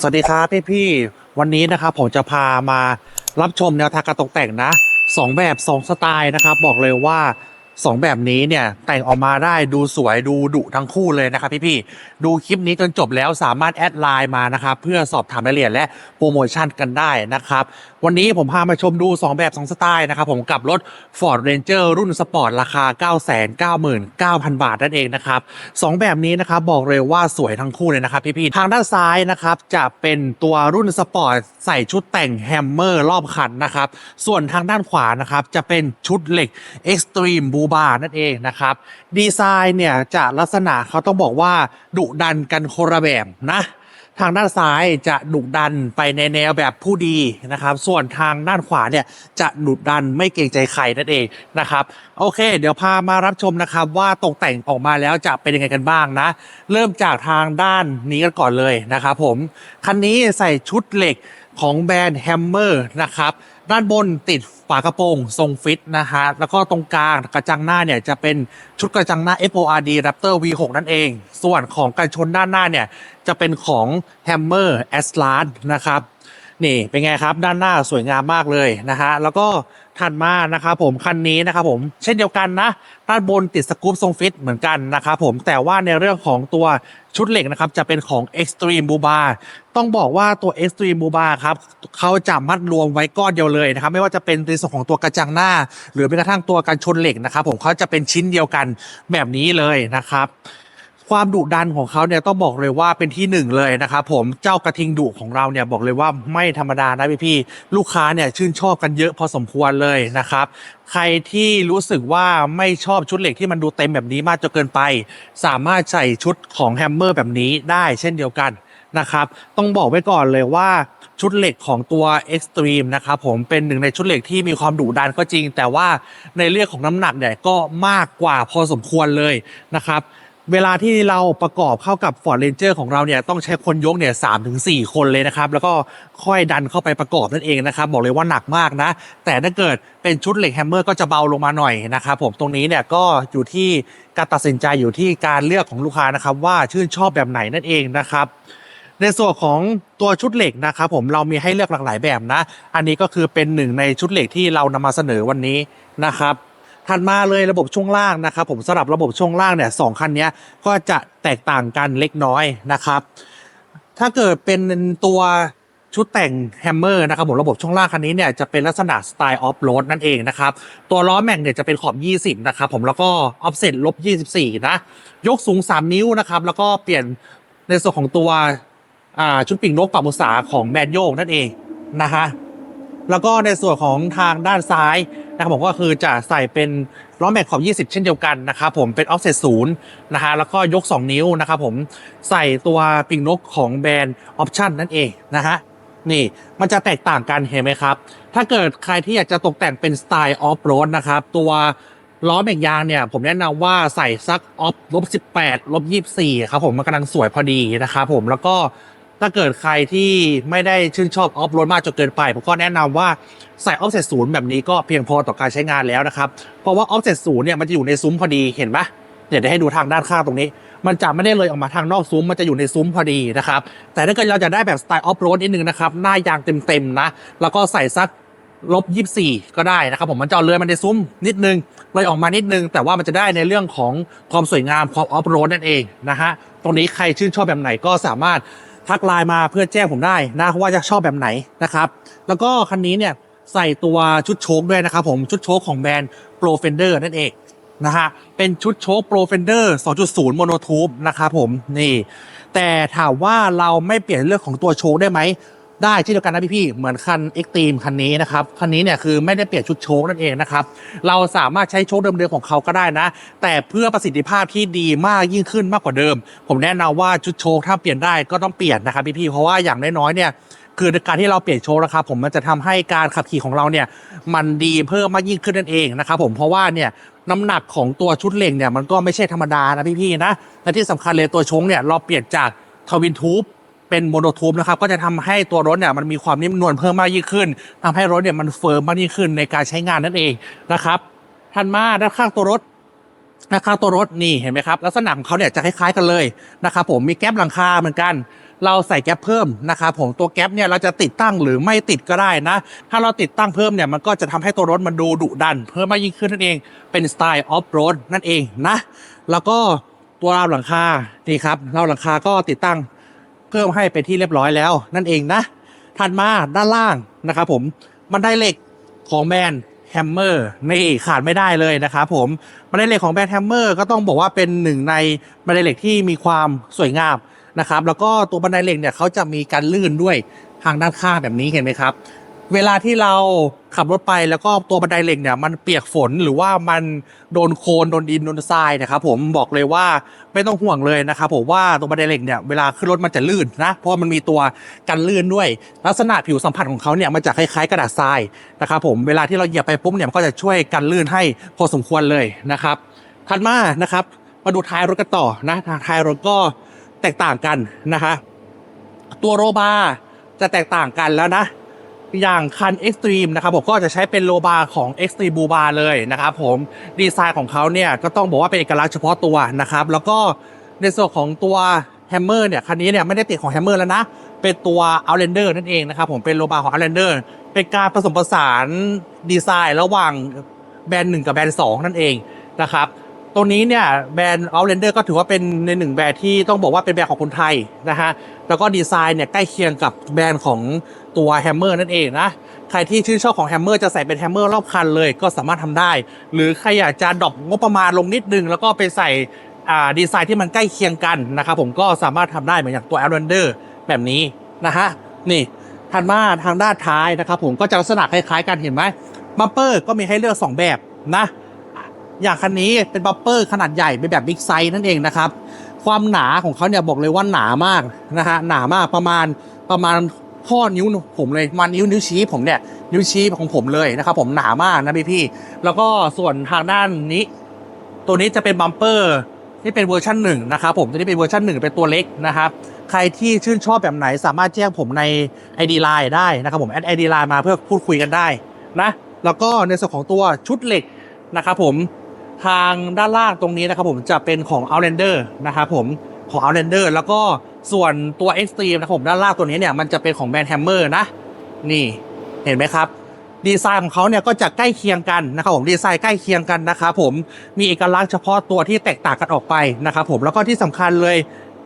สวัสดีครับพี่พี่วันนี้นะครับผมจะพามารับชมแนวทางการตกแต่งนะสองแบบสองสไตล์นะครับ บอกเลยว่า สองแบบนี้เนี่ยแต่งออกมาได้ดูสวยดูดุทั้งคู่เลยนะครับพี่ๆดูคลิปนี้จนจบแล้วสามารถแอดไลน์มานะครับเพื่อสอบถามรายละเอียดและโปรโมชั่นกันได้นะครับวันนี้ผมพามาชมดู 2 แบบ 2 สไตล์นะครับผมกับรถ Ford Ranger รุ่นสปอร์ตราคา 999,000 บาทนั่นเองนะครับสองแบบนี้นะครับบอกเลยว่าสวยทั้งคู่เลยนะครับพี่ๆทางด้านซ้ายนะครับจะเป็นตัวรุ่นสปอร์ตใส่ชุดแต่งแฮมเมอร์รอบคันนะครับส่วนทางด้านขวานะครับจะเป็นชุดเหล็ก Extreme b u b a นั่นเองนะครับ ดีไซน์เนี่ยจะลักษณะเขาต้องบอกว่าดุดันกันคนละแบบนะทางด้านซ้ายจะดุดันไปในแนวแบบผู้ดีนะครับ ส่วนทางด้านขวาเนี่ยจะดุดันไม่เกรงใจใครนั่นเองนะครับ โอเค เดี๋ยวพามารับชมนะครับ ว่าตกแต่งออกมาแล้วจะเป็นยังไงกันบ้างนะ เริ่มจากทางด้านนี้กันก่อนเลยนะครับผม คันนี้ใส่ชุดเหล็ก ของแบรนด์แฮมเมอร์นะครับด้านบนติดฝากระโปรงทรงฟิตนะฮะแล้วก็ตรงกลางกระจังหน้าเนี่ยจะเป็นชุดกระจังหน้า FORD Raptor V6 นั่นเอง ส่วนของกันชนด้านหน้าเนี่ยจะเป็นของ Hammer a s l a n นะครับนี่เป็นไงครับด้านหน้าสวยงามมากเลยนะฮะแล้วก็ ถัดมานะครับผมคันนี้นะครับผมเช่นเดียวกันนะด้านบนติดสกู๊ปทรงฟิตเหมือนกันนะครับผมแต่ว่าในเรื่องของตัวชุดเหล็กนะครับจะเป็นของ Extreme b u b a ต้องบอกว่าตัว Extreme b u b a ครับเขาจะมัดรวมไว้ก้อนเดียวเลยนะครับไม่ว่าจะเป็นในส่วนของตัวกระจังหน้า หรือแม้กระทั่งตัวกันชนเหล็กนะครับผมเขาจะเป็นชิ้นเดียวกันแบบนี้เลยนะครับ ความดุดันของเขาเนี่ยต้องบอกเลยว่าเป็นที่หนึ่งเลยนะครับผมเจ้ากระทิงดุของเราเนี่ยบอกเลยว่าไม่ธรรมดานะพี่พี่ลูกค้าเนี่ยชื่นชอบกันเยอะพอสมควรเลยนะครับ ใครที่รู้สึกว่าไม่ชอบชุดเหล็กที่มันดูเต็มแบบนี้มากจนเกินไป สามารถใส่ชุดของแฮมเมอร์แบบนี้ได้เช่นเดียวกันนะครับต้องบอกไว้ก่อนเลยว่าชุดเหล็กของตัว Extreme นะครับผมเป็นหนึ่งในชุดเหล็กที่มีความดุดันก็จริง แต่ว่าในเรื่องของน้ำหนักเนี่ยก็มากกว่าพอสมควรเลยนะครับ เวลาที่เราประกอบเข้ากับ Ford Ranger ของเราเนี่ยต้องใช้คนยกเนี่ยสามถึงสี่คนเลยนะครับ แล้วก็ค่อยดันเข้าไปประกอบนั่นเองนะครับ บอกเลยว่าหนักมากนะ แต่ถ้าเกิดเป็นชุดเหล็กแฮมเมอร์ก็จะเบาลงมาหน่อยนะครับผมตรงนี้เนี่ยก็อยู่ที่การตัดสินใจอยู่ที่การเลือกของลูกค้านะครับ ว่าชื่นชอบแบบไหนนั่นเองนะครับในส่วนของตัวชุดเหล็กนะครับผมเรามีให้เลือกหลากหลายแบบนะ อันนี้ก็คือเป็นหนึ่งในชุดเหล็กที่เรานำมาเสนอวันนี้นะครับ ถัดมาเลยระบบช่วงล่างนะครับผมสำหรับระบบช่วงล่างเนี่ยสองคันนี้ก็จะแตกต่างกันเล็กน้อยนะครับ ถ้าเกิดเป็นตัวชุดแต่งแฮมเมอร์นะครับผมระบบช่วงล่างคันนี้เนี่ยจะเป็นลักษณะสไตล์ออฟโรดนั่นเองนะครับตัวล้อแม็กเนี่ยจะเป็นขอบ 20 นะครับผมแล้วก็ออฟเซ็ตลบ 24 นะ ยกสูง 3 นิ้วนะครับ แล้วก็เปลี่ยนในส่วนของตัวชุดปิ่งนกปรับองศาของแมนโยกนั่นเองนะฮะแล้วก็ในส่วนของทางด้านซ้าย นะครับผมก็คือจะใส่เป็นล้อแม็กขอบ 20 เช่นเดียวกันนะครับผมเป็นออฟเซตศูนย์นะฮะแล้วก็ยก 2 นิ้วนะครับผมใส่ตัวปิงนกของแบรนด์ออปชั่นนั่นเองนะฮะนี่มันจะแตกต่างกันเห็นไหมครับ ถ้าเกิดใครที่อยากจะตกแต่งเป็นสไตล์ออฟโรดนะครับตัวล้อแม็กยางเนี่ยผมแนะนำว่าใส่สักออฟลบ18ลบ24ครับผมมันกำลังสวยพอดีนะครับผมแล้วก็ ถ้าเกิดใครที่ไม่ได้ชื่นชอบออฟโรดมากจนเกินไป ผมก็แนะนำว่าใส่ออฟเซตศูนย์แบบนี้ก็เพียงพอต่อการใช้งานแล้วนะครับ เพราะว่าออฟเซตศูนย์เนี่ยมันจะอยู่ในซุ้มพอดีเห็นปะเดี๋ยวจะให้ดูทางด้านข้างตรงนี้ มันจะไม่ได้เลยออกมาทางนอกซุ้ม มันจะอยู่ในซุ้มพอดีนะครับ แต่ถ้าเกิดเราจะได้แบบสไตล์ออฟโรดนิดนึงนะครับ หน้ายางเต็มๆนะ แล้วก็ใส่สักลบยี่สี่ก็ได้นะครับผมมันจะเอาเรือมันในซุ้มนิดนึงเลยออกมานิดนึง แต่ว่ามันจะได้ในเรื่องของความสวยงามความออฟโรดนั่นเองนะฮะ ตรงนี้ใครชื่นชอบแบบไหนก็สามารถ ทักไลน์มาเพื่อแจ้งผมได้นะว่าจะชอบแบบไหนนะครับ แล้วก็คันนี้เนี่ยใส่ตัวชุดโชคด้วยนะครับผมชุดโชคของแบรนด์ Pro Fender นั่นเองนะฮะเป็นชุดโชค Pro Fender 2.0 Mono Tube นะครับผมนี่ แต่ถามว่าเราไม่เปลี่ยนเรื่องของตัวโชคได้ไหม ได้เช่นเดียวกันนะพี่ๆเหมือนคัน X t r e m e คันนี้นะครับคันนี้เนี่ยคือไม่ได้เปลี่ยนชุดโชคนั่นเองนะครับเราสามารถใช้โชคเดิมๆของเขาก็ได้นะ แต่เพื่อประสิทธิภาพที่ดีมากยิ่งขึ้นมากกว่าเดิม ผมแนะนำว่าชุดโชคถ้าเปลี่ยนได้ก็ต้องเปลี่ยนนะครับพี่ๆเพราะว่าอย่างน้อยๆเนี่ยคือการที่เราเปลี่ยนโชคนะครับผมมันจะทำให้การขับขี่ของเราเนี่ยมันดีเพิ่มมากยิ่งขึ้นนั่นเองนะครับผมเพราะว่าเนี่ยน้ำหนักของตัวชุดเหล็กเนี่ยมันก็ไม่ใช่ธรรมดานะพี่ๆนะและที่สำคัญเลยตัวโชคเนี่ยเราเปลี่ยนจากทวินทูบ เป็นโมโนทูบนะครับก็จะทำให้ตัวรถเนี่ยมันมีความนิ่มนวลเพิ่มมากยิ่งขึ้นทำให้รถเนี่ยมันเฟิร์มมากยิ่งขึ้นในการใช้งานนั่นเองนะครับถัดมาด้านข้างตัวรถด้านข้างตัวรถนี่เห็นไหมครับลักษณะของเขาเนี่ยจะคล้าย ๆกันเลยนะครับผมมีแก๊ปหลังคาเหมือนกัน เราใส่แก๊ปเพิ่มนะครับผมตัวแก๊ปเนี่ยเราจะติดตั้งหรือไม่ติดก็ได้นะ ถ้าเราติดตั้งเพิ่มเนี่ยมันก็จะทำให้ตัวรถมันดูดุดัน เพิ่มมากยิ่งขึ้นนั่นเองเป็นสไตล์ออฟโรดนั่นเองนะแล้วก็ตัวราวหลังคานี่ครับราวหลังคาก็ติดตั้ง เพิ่มให้เป็นที่เรียบร้อยแล้ว นั่นเองนะถัดมาด้านล่างนะครับผมบันไดเหล็กของแบรนด์แฮมเมอร์นี่ขาดไม่ได้เลยนะครับผมบันไดเหล็กของแบรนด์แฮมเมอร์ก็ต้องบอกว่าเป็นหนึ่งในบันไดเหล็กที่มีความสวยงามนะครับแล้วก็ตัวบันไดเหล็กเนี่ยเขาจะมีการลื่นด้วยทางด้านข้างแบบนี้เห็นไหมครับ เวลาที่เราขับรถไปแล้วก็ตัวบันไดเหล็กเนี่ยมันเปียกฝนหรือว่ามันโดนโคลนโดนดินโดนทรายนะครับผมบอกเลยว่าไม่ต้องห่วงเลยนะครับผมว่าตัวบันไดเหล็กเนี่ยเวลาขึ้นรถมันจะลื่นนะเพราะมันมีตัวกันลื่นด้วย ลักษณะผิวสัมผัสของเขาเนี่ยมันจะคล้ายๆกระดาษทรายนะครับผมเวลาที่เราเหยียบไปปุ๊บเนี่ยมันก็จะช่วยกันลื่นให้พอสมควรเลยนะครับถัดมานะครับมาดูท้ายรถกันต่อนะท้ายรถก็แตกต่างกันนะคะตัวโรบาร์จะแตกต่างกันแล้วนะ อย่างคัน Extreme นะครับผมก็จะใช้เป็นโลบาร์ของ Extreme b u b a เลยนะครับผมดีไซน์ของเขาเนี่ยก็ต้องบอกว่าเป็นเอกลักษณ์เฉพาะตัวนะครับแล้วก็ในส่วนของตัวแฮมเมอร์เนี่ยคันนี้เนี่ยไม่ได้ติดของแฮมเมอร์แล้วนะ เป็นตัว Outlander นั่นเองนะครับผมเป็นโลบาร์ของ Outlander เป็นการผสมผสานดีไซน์ระหว่างแบรนด์หนึ่งกับแบรนด์สองนั่นเองนะครับตัวนี้เนี่ยแบรนด์ Outlander ก็ถือว่าเป็นในหนึ่งแบรนด์ที่ต้องบอกว่าเป็นแบรนด์ของคนไทยนะฮะแล้วก็ดีไซน์เนี่ยใกล้เคียงกับแบรนด์ของ ตัว Hammer นั่นเองนะ ใครที่ชื่นชอบของ Hammer จะใส่เป็น Hammer รอบคันเลยก็สามารถทำได้ หรือใครอยากจะดรอปงบประมาณลงนิดนึง แล้วก็ไปใส่อ่าดีไซน์ที่มันใกล้เคียงกันนะครับผมก็สามารถทำได้เหมือนอย่างตัว Outlander แบบนี้นะฮะนี่ถัดมาทางด้านท้ายนะครับผมก็จะลักษณะคล้ายๆกันเห็นไหมบัมเปอร์ก็มีให้เลือกสองแบบนะอย่างคันนี้เป็นบัมเปอร์ขนาดใหญ่เป็นแบบบิ๊กไซส์นั่นเองนะครับ ความหนาของเขาเนี่ยบอกเลยว่าหนามากนะฮะหนามากประมาณประมาณ ข้อนิ้วผมเลยมานิ้วนิ้วชี้ผมเนี่ยนิ้วชี้ของผมเลยนะครับผมหนามากนะพี่พี่แล้วก็ส่วนทางด้านนี้ ตัวนี้จะเป็นบัมเปอร์ที่เป็นเวอร์ชันหนึ่งนะครับผมตัวนี้เป็นเวอร์ชันหนึ่งเป็นตัวเล็กนะครับใครที่ชื่นชอบแบบไหนสามารถแจ้งผมใน ID Line ได้นะครับผมแอด ID Line มาเพื่อพูดคุยกันได้นะแล้วก็ในส่วนของตัวชุดเหล็กนะครับผมทางด้านล่างตรงนี้นะครับผมจะเป็นของ Outlander นะครับผม ของ Outlander แล้วก็ส่วนตัว Extreme นะครับผมด้านล่างตัวนี้เนี่ยมันจะเป็นของแบรนด์ Hammer นะ นี่เห็นไหมครับดีไซน์ของเขาเนี่ยก็จะใกล้เคียงกันนะครับผมดีไซน์ใกล้เคียงกันนะครับผมมีเอกลักษณ์เฉพาะตัวที่แตกต่างกันออกไปนะครับผมแล้วก็ที่สำคัญเลย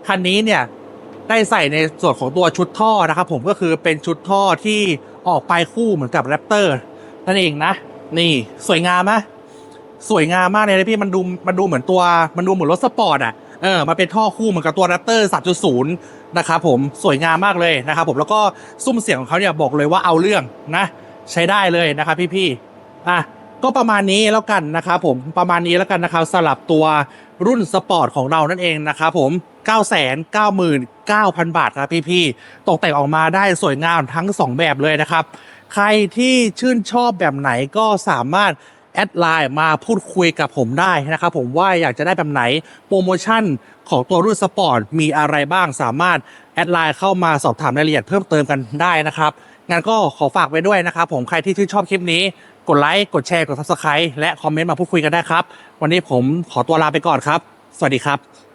คันนี้เนี่ยได้ใส่ในส่วนของตัวชุดท่อนะครับผมก็คือเป็นชุดท่อที่ออกไปคู่เหมือนกับแรปเตอร์นั่นเองนะ นี่สวยงามไหมสวยงามมากเลยนะพี่มันดูมันดูเหมือนตัวมันดูเหมือนรถสปอร์ตอะ เออมาเป็นท่อคู่เหมือนกับตัว Raptor 3.0 นะครับผมสวยงามมากเลยนะครับผมแล้วก็ซุ้มเสียงของเขาเนี่ยบอกเลยว่าเอาเรื่องนะ ใช้ได้เลยนะครับพี่ๆอะก็ประมาณนี้แล้วกันนะครับผมประมาณนี้แล้วกันนะครับสลับตัวรุ่นสปอร์ตของเรานั่นเองนะครับผม 999,000 บาทครับพี่ๆตกแต่งออกมาได้สวยงามทั้ง 2 แบบเลยนะครับ ใครที่ชื่นชอบแบบไหนก็สามารถ แอดไลน์มาพูดคุยกับผมได้นะครับผมว่าอยากจะได้แบบไหนโปรโมชั่นของตัวรุ่นสปอร์ตมีอะไรบ้างสามารถแอดไลน์เข้ามาสอบถามรายละเอียดเพิ่มเติมกันได้นะครับงั้นก็ขอฝากไว้ด้วยนะครับผมใครที่ชื่นชอบคลิปนี้ กดไลค์กดแชร์กด subscribe และคอมเมนต์มาพูดคุยกันได้ครับ วันนี้ผมขอตัวลาไปก่อนครับ สวัสดีครับ